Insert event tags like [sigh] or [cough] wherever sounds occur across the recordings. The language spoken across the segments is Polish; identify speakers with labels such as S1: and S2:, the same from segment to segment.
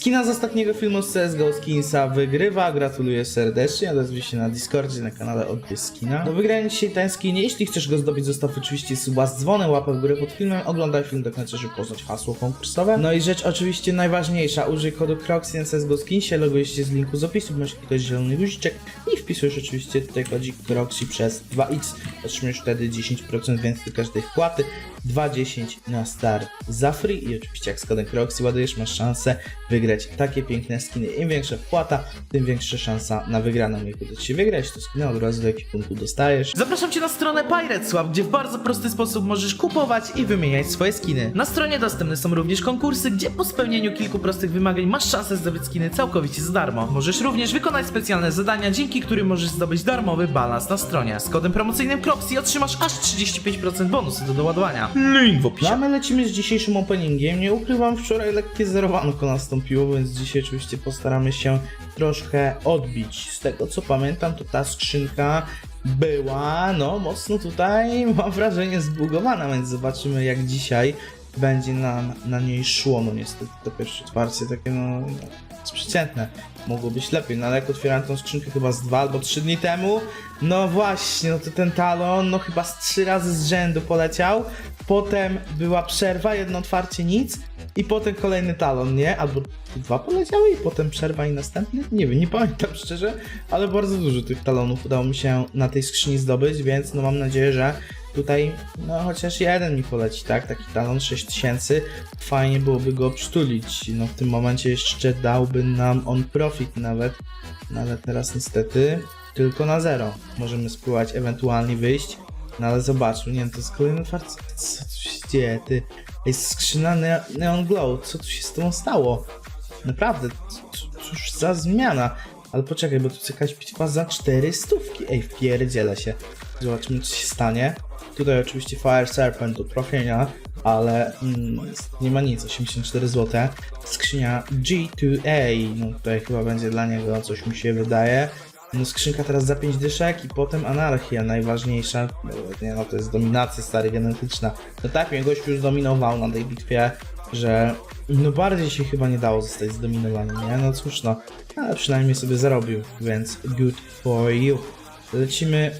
S1: Skina z ostatniego filmu z CSGO Skinsa wygrywa, gratuluję serdecznie, odezwij się na Discordzie, na kanale Odbierz Skina. Do wygrania dzisiaj ten skin, jeśli chcesz go zdobyć, zostaw oczywiście suba z dzwonem, łapę w górę pod filmem, oglądaj film do końca, żeby poznać hasło konkursowe. No i rzecz oczywiście najważniejsza, użyj kodu CROXY na CSGO Skinsie, logujesz się z linku z opisu, masz klikać zielony guziczek i wpisujesz oczywiście tutaj kodzik CROXY przez 2x, otrzymujesz wtedy 10% więcej do każdej wpłaty, 2,10 na start za free. I oczywiście jak z kodem CROXY ładujesz, masz szansę wygrać takie piękne skiny. Im większa wpłata, tym większa szansa na wygraną. Jak uda Ci się wygrać, to skiny od razu do ekwipunku dostajesz. Zapraszam Cię na stronę Pirate Swap, gdzie w bardzo prosty sposób możesz kupować i wymieniać swoje skiny. Na stronie dostępne są również konkursy, gdzie po spełnieniu kilku prostych wymagań masz szansę zdobyć skiny całkowicie za darmo. Możesz również wykonać specjalne zadania, dzięki którym możesz zdobyć darmowy balans na stronie. Z kodem promocyjnym CROXY otrzymasz aż 35% bonusu do doładowania. Link w opisie. No a my lecimy z dzisiejszym openingiem. Nie ukrywam, wczoraj lekkie zerowanko nastąpiło, więc dzisiaj oczywiście postaramy się troszkę odbić. Z tego co pamiętam, to ta skrzynka była, no mocno tutaj, [laughs] mam wrażenie, zbugowana, więc zobaczymy jak dzisiaj będzie nam na niej szło. No niestety to pierwsze otwarcie takie no, przeciętne. Mogło być lepiej, no ale jak otwierałem tą skrzynkę chyba z dwa albo trzy dni temu, no właśnie, no to ten talon, no chyba z trzy razy z rzędu poleciał, potem była przerwa, jedno otwarcie nic i potem kolejny talon, nie? Albo dwa poleciały i potem przerwa i następny? Nie wiem, nie pamiętam [laughs] szczerze, ale bardzo dużo tych talonów udało mi się na tej skrzyni zdobyć, więc no mam nadzieję, że tutaj no chociaż jeden mi poleci, tak? Taki talon 6000, fajnie byłoby go przytulić, no w tym momencie jeszcze dałby nam on profit nawet, no ale teraz niestety tylko na zero możemy spływać, ewentualnie wyjść, no ale zobaczmy, nie wiem, to jest kolejny otwarcie, co tu się dzieje, ty, jest skrzyna ne Neon Glow, co tu się z tą stało? Naprawdę, cóż za zmiana. Ale poczekaj, bo tu jest jakaś bitwa za 4 stówki. Ej, wpierdzielę się. Zobaczymy, co się stanie. Tutaj oczywiście Fire Serpent do trafienia, ale mm, nie ma nic, 84 zł. Skrzynia G2A, no tutaj chyba będzie dla niego, coś mi się wydaje. No skrzynka teraz za 5 dyszek i potem anarchia najważniejsza. Nie no, to jest dominacja stary genetyczna. No tak, mnie gość już dominował na tej bitwie, że no bardziej się chyba nie dało zostać zdominowanym, nie? No cóż no, ale przynajmniej sobie zarobił, więc good for you. Lecimy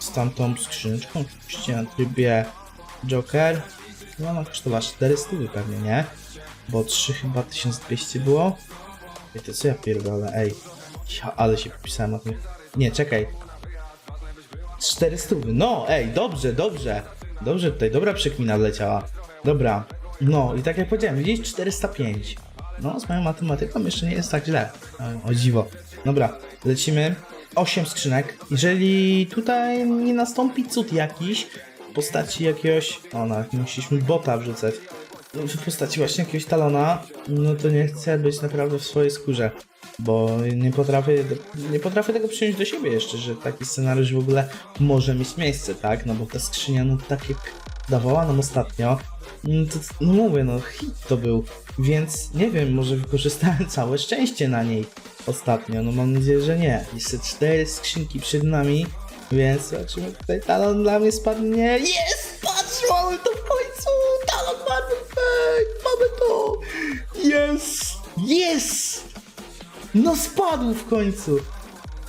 S1: z tamtą skrzyneczką, oczywiście na trybie Joker. No ona kosztowała 400 pewnie, nie? Bo 3 chyba 1200 było. I to co ja pierdolę, ej. Ale się popisałem na tym. Nie, czekaj. 400. No, ej, dobrze, dobrze. Dobrze tutaj, dobra przekmina wleciała. Dobra. No i tak jak powiedziałem, widzisz 405. No, z moją matematyką jeszcze nie jest tak źle. O dziwo. Dobra, lecimy. 8 skrzynek. Jeżeli tutaj nie nastąpi cud jakiś w postaci jakiegoś. O, nawet musieliśmy bota wrzucać. W postaci właśnie jakiegoś talona, no to nie chcę być naprawdę w swojej skórze bo nie potrafię, nie potrafię tego przyjąć do siebie jeszcze, że taki scenariusz w ogóle może mieć miejsce, tak? No bo ta skrzynia, no tak jak dawała nam ostatnio, no, to, no mówię, no hit to był, więc nie wiem, może wykorzystałem [laughs] całe szczęście na niej ostatnio, no mam nadzieję, że nie. Jeszcze cztery skrzynki przed nami, więc zobaczymy, tutaj talon dla mnie spadnie. Jest! Patrz, mamy to w końcu! Talon mamy, mamy to! Jest! Jest! No spadł w końcu!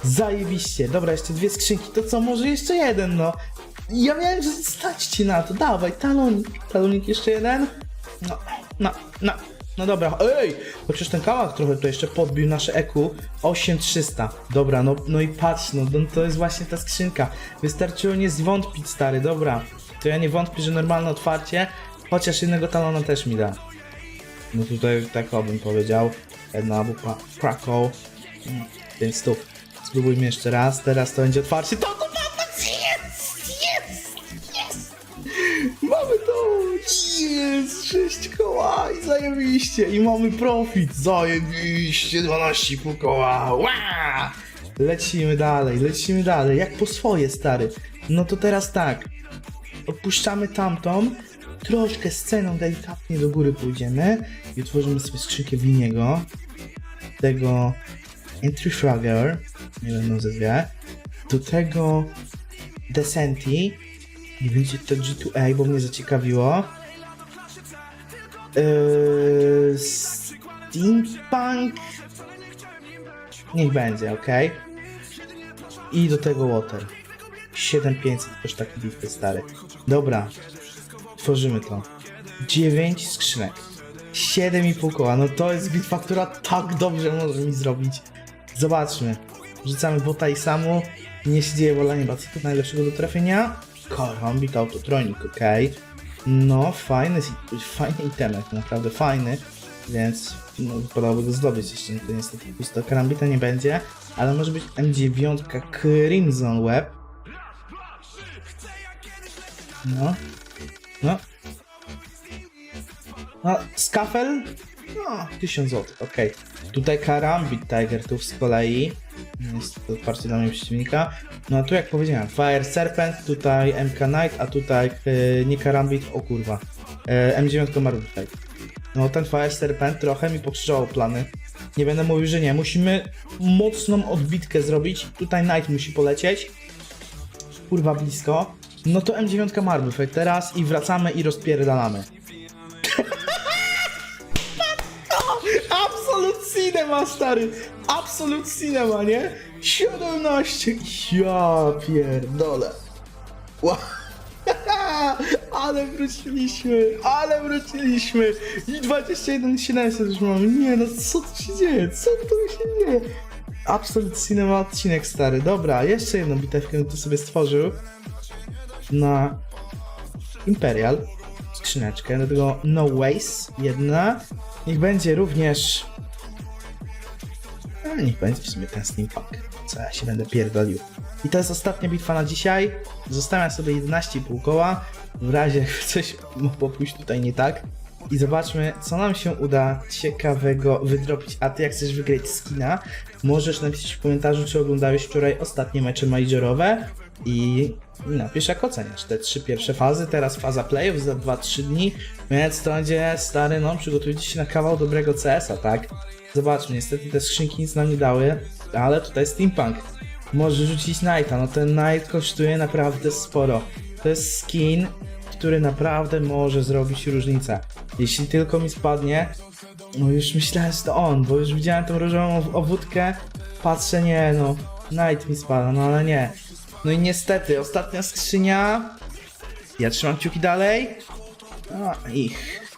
S1: Zajebiście. Dobra, jeszcze dwie skrzynki. To co, może jeszcze jeden, no. Ja miałem, że stać ci na to. Dawaj, talonik. Talonik jeszcze jeden. No, no, no. No dobra, ej! Chociaż ten kałach trochę to jeszcze podbił nasze EQ 8300. Dobra, no, no i patrz, no, no to jest właśnie ta skrzynka. Wystarczyło nie zwątpić, stary, dobra. To ja nie wątpię, że normalne otwarcie, chociaż jednego talona też mi da. No tutaj tak bym powiedział. Jedna bupa Krakow. Mm, Więc stów. Spróbujmy jeszcze raz. Teraz to będzie otwarcie. To Jest! 6 koła! I zajebiście! I mamy profit! Zajebiście! 12,5 koła! Ła! Lecimy dalej, lecimy dalej. Jak po swoje, stary. No to teraz tak. Opuszczamy tamtą. Troszkę sceną delikatnie do góry pójdziemy i otworzymy sobie skrzynkę Winiego. Tego Entry Fragger, nie wiem nazwie. Do tego Descenti. Nie będzie to G2A, bo mnie zaciekawiło. Yy, Steampunk. Niech będzie, ok? I do tego Water. 7500 też taki bitwy stary. Dobra, tworzymy to. 9 skrzynek. 7,5 koła. No to jest bitwa, która tak dobrze może mi zrobić. Zobaczmy. Rzucamy bota i samu. Nie się dzieje wola nieba. Co to najlepszego do trafienia? Karambit autotronik, ok. No, fajny, fajny itemek, naprawdę fajny. Więc no, go zdobyć jeszcze. To niestety pusto karambita nie będzie. Ale może być M9 Crimson Web. No. No. No, skafel? No, 1000 zł, okej. Tutaj Karambit Tiger tu z kolei. Jest to otwarcie dla mnie przeciwnika. No a tu jak powiedziałem, Fire Serpent, tutaj MK Knight, a tutaj e, nie Karambit, o kurwa. E, M9 Marble Fight. No ten Fire Serpent trochę mi pokrzyżował plany. Nie będę mówił, że nie. Musimy mocną odbitkę zrobić. Tutaj Knight musi polecieć. Kurwa blisko. No to M9 Marble teraz i wracamy i rozpierdalamy. Cinema, stary! Absolut Cinema, nie? 17! Ja pierdolę. Ła- [laughs] Ale wróciliśmy, ale wróciliśmy! I 21 700 już mamy. Nie no, co tu się dzieje? Co tu się dzieje? Absolut Cinema odcinek stary. Dobra, jeszcze jedną bitewkę tu sobie stworzył. Na Imperial skrzyneczkę, do tego No Waste jedna. Niech będzie również. A, niech będzie w sumie ten steampunk. Co ja się będę pierdolił. I to jest ostatnia bitwa na dzisiaj. Zostawiam sobie 11,5 koła. W razie [laughs] jakby coś mogło pójść tutaj nie tak. I zobaczmy, co nam się uda ciekawego wydropić. A ty jak chcesz wygrać skina, możesz napisać w komentarzu, czy oglądałeś wczoraj ostatnie mecze majorowe i napisz jak oceniasz te trzy pierwsze fazy. Teraz faza playoff za 2-3 dni, więc to będzie stary, no przygotujcie się na kawał dobrego CS-a, tak? Zobaczmy, niestety te skrzynki nic nam nie dały, ale tutaj steampunk. Może rzucić Knighta, no ten Knight kosztuje naprawdę sporo. To jest skin, który naprawdę może zrobić różnicę. Jeśli tylko mi spadnie, no już myślałem, że to on, bo już widziałem tą różową obwódkę, patrzę, nie no, Knight mi spada, no ale nie. No i niestety, ostatnia skrzynia. Ja trzymam kciuki dalej. A, ich